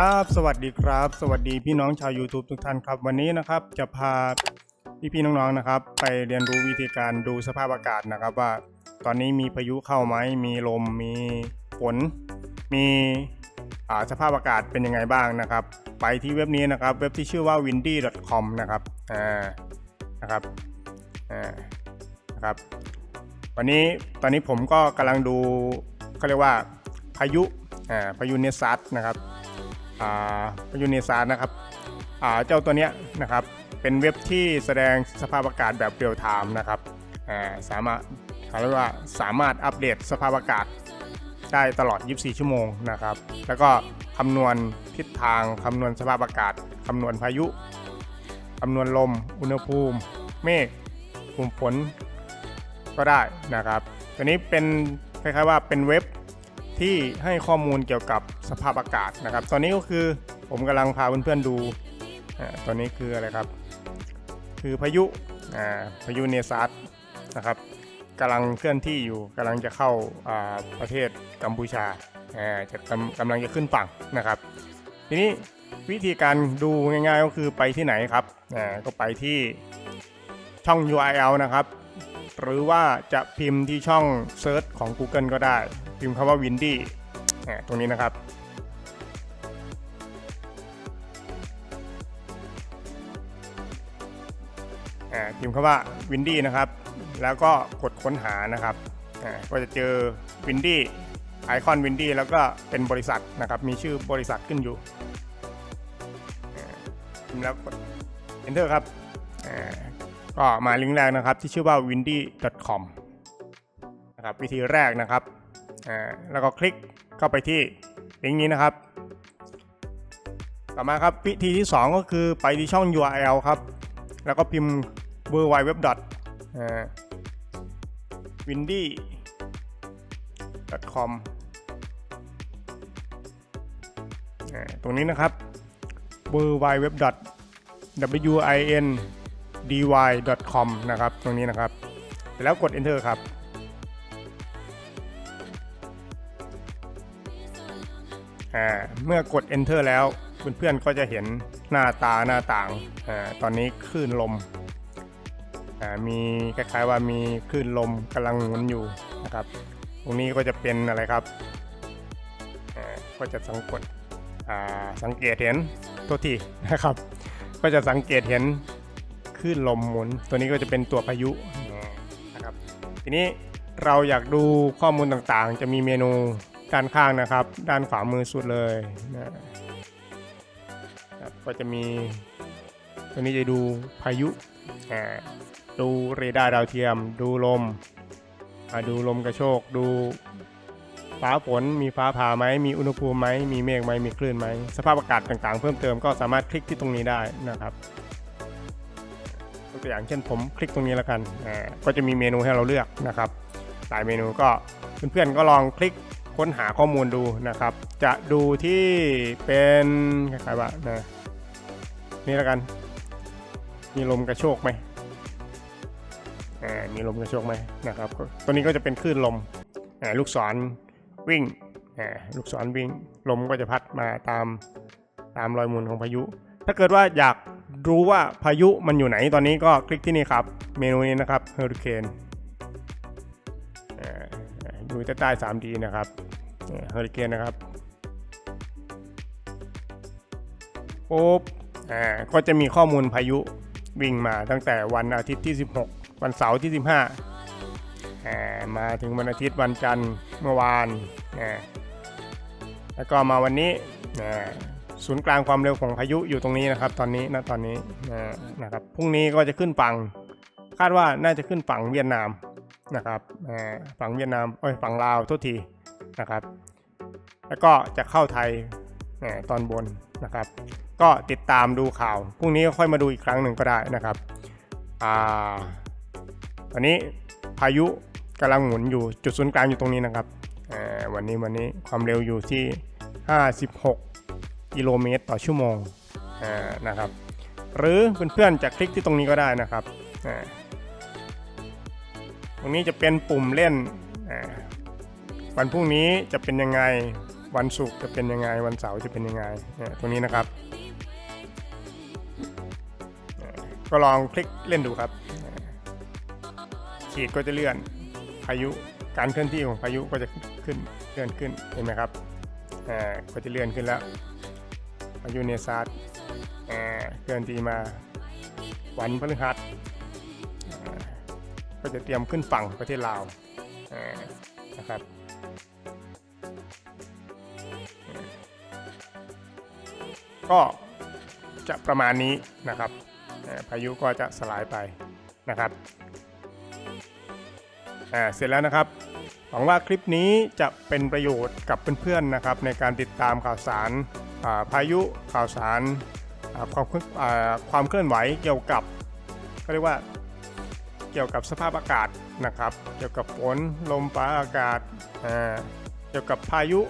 ครับ สวัสดีครับ สวัสดีพี่น้องชาว YouTube ทุกท่านครับ วันนี้นะครับจะพาพี่พี่ๆน้องๆนะครับ ไปเรียนรู้วิธีการดูสภาพอากาศนะครับ ว่าตอนนี้มีพายุเข้าไหมมีลมมีฝน มีสภาพอากาศเป็นยังไงบ้างนะครับ ไปที่เว็บนี้นะครับ เว็บที่ชื่อว่า windy.com นะครับอ่านะครับอ่านะครับวันนี้ตอนนี้ผมก็กำลังดูเขาเรียกว่าพายุอ่าพายุเนซัสนะครับ ยุเนซัสนะครับอ่าเจ้าตัวเนี้ยนะครับเป็นเว็บที่แสดงสภาพอากาศแบบเรียลไทม์นะครับอ่าสามารถเขาเรียกว่าสามารถอัปเดตสภาพอากาศได้ตลอด 24 ชั่วโมงนะครับ แล้วก็คำนวณทิศทางคำนวณสภาพอากาศคำนวณพายุคำนวณลม อุณหภูมิ เมฆกลุ่มฝนก็ได้นะครับ ตัวนี้เป็นคล้ายๆว่าเป็นเว็บ ที่ให้ข้อมูลเกี่ยวกับสภาพอากาศนะครับ ตอนนี้ก็คือผมกำลังพาเพื่อนๆดูตอนนี้คืออะไรครับ คือพายุพายุเนซัสนะครับกำลังเคลื่อนที่อยู่กำลังจะเข้าประเทศกัมพูชาจะกำกำลังจะขึ้นฝั่งนะครับ ทีนี้วิธีการดูง่ายๆก็คือไปที่ไหนครับก็ไปที่ช่อง URL นะครับ หรือว่าจะพิมพ์ที่ช่องเซิร์ชของ Google ก็ได้ พิมพ์คำว่า Windy ตรงนี้นะครับพิมพ์คำว่า Windy นะครับ แล้วก็กดค้นหานะครับก็จะเจอ Windy ไอคอน Windy แล้วก็เป็นบริษัทนะครับ มีชื่อบริษัทขึ้นอยู่พิมพ์แล้วกด Enter ครับ ก็มาลิงก์แรกนะครับที่ชื่อว่า windy.com นะครับวิธีแรกนะครับอ่าแล้วก็คลิกเข้าไปที่ลิงก์นี้นะครับ ต่อมาครับวิธีที่ 2 ก็คือไปที่ช่อง URL ครับ แล้วก็พิมพ์ w w w windy com ตรงนี้นะครับ w w w win dy.com นะครับ ตรงนี้นะครับ แล้วกด enter ครับ เมื่อกด enter แล้วเพื่อนๆก็จะเห็นหน้าตาหน้าต่างอตอนนี้คลื่นลม มีคล้ายๆว่ามีคลื่นลมกำลังหมุนอยู่นะครับ ตรงนี้ก็จะเป็นอะไรครับ ก็จะสังกตสังเกตเห็นโทษทีนะครับ ก็จะสังเกตเห็น ลื่นลมหมุน ตัวนี้ก็จะเป็นตัวพายุนะครับทีนี้เราอยากดูข้อมูลต่างๆ จะมีเมนูด้านข้างนะครับ ด้านขวามือสุดเลยนะครับก็จะมี ตัวนี้จะดูพายุดูเรดาร์ดาวเทียม ดูลมอ่าดูลมกระโชกดูฟ้าฝนมีฟ้าผ่าไหมมีอุณหภูมิไหมมีเมฆไหมมีคลื่นไหมสภาพอากาศต่างๆ เพิ่มเติมก็สามารถคลิกที่ตรงนี้ได้นะครับ ตัวอย่างเช่นผมคลิกตรงนี้แล้วกันก็จะมีเมนูให้เราเลือกนะครับหลายเมนูก็เพื่อนๆก็ลองคลิกค้นหาข้อมูลดูนะครับ จะดูที่เป็นคล้ายๆว่านะนี่แล้วกัน มีลมกระโชกไหมมีลมกระโชกไหมนะครับ ตัวนี้ก็จะเป็นคลื่นลมลูกศรวิ่งลูกศรวิ่งลมก็จะพัดมาตามตามรอยหมุนของพายุ ถ้าเกิดว่าอยาก รู้ว่าพายุมันอยู่ไหนตอนนี้ก็คลิกที่นี่ครับ เมนูนี้นะครับเฮอริเคนอยู่ใต้ 3D นะครับเฮอริเคนนะครับปุ๊บอ่าก็จะมีข้อมูลพายุวิ่งมาตั้งแต่วันอาทิตย์ที่ 16 วันเสาร์ที่ 15อ่ามาถึงวันอาทิตย์วันจันทร์เมื่อวานอ่าแล้วก็มาวันนี้อ่า ศูนย์กลางความเร็วของพายุอยู่ตรงนี้นะครับ ตอนนี้นะตอนนี้นะครับพรุ่งนี้ก็จะขึ้นฝั่งคาดว่าน่าจะขึ้นฝั่งเวียดนามนะครับฝั่งเวียดนามโอ้ยฝั่งลาวโทษทีนะครับ แล้วก็จะเข้าไทยตอนบนนะครับ ก็ติดตามดูข่าวพรุ่งนี้ค่อยมาดูอีกครั้งหนึ่งก็ได้นะครับอ่าตอนนี้พายุกำลังหมุนอยู่จุดศูนย์กลางอยู่ตรงนี้นะครับวันนี้วันนี้ความเร็วอยู่ที่ 56 กิโลเมตรต่อชั่วโมงนะครับ หรือเพื่อนๆจะคลิกที่ตรงนี้ก็ได้นะครับ ตรงนี้จะเป็นปุ่มเล่น วันพรุ่งนี้จะเป็นยังไง วันศุกร์จะเป็นยังไง วันเสาร์จะเป็นยังไง ตรงนี้นะครับ ก็ลองคลิกเล่นดูครับ ขีดก็จะเลื่อนพายุ การเคลื่อนที่ของพายุก็จะขึ้นเลื่อนขึ้น เห็นไหมครับก็จะเลื่อนขึ้นแล้ว พายุเนซาร์เคลื่อนที่มาวันพฤหัสก็จะเตรียมขึ้นฝั่งประเทศลาวนะครับก็จะประมาณนี้นะครับพายุก็จะสลายไปนะครับเสร็จแล้วนะครับหวังว่าคลิปนี้จะเป็นประโยชน์กับเพื่อนๆนะครับในการติดตามข่าวสาร พายุข่าวสารอ่าความเคลื่อนความเคลื่อนไหวเกี่ยวกับก็เรียกว่าเกี่ยวกับสภาพอากาศนะครับ เกี่ยวกับฝนลมฟ้าอากาศอ่าเกี่ยวกับพายุ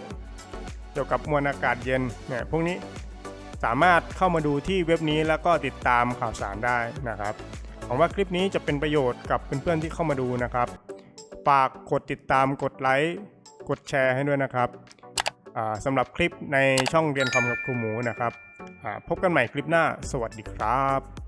เกี่ยวกับมวลอากาศเย็นเนี่ยพวกนี้สามารถเข้ามาดูที่เว็บนี้แล้วก็ติดตามข่าวสารได้นะครับหวังว่าคลิปนี้จะเป็นประโยชน์กับเพื่อนๆที่เข้ามาดูนะครับฝากกดติดตามกดไลค์กดแชร์ให้ด้วยนะครับ สำหรับคลิปในช่องเรียนคอมกับครูหมูนะครับอ่าพบกันใหม่คลิปหน้า สวัสดีครับ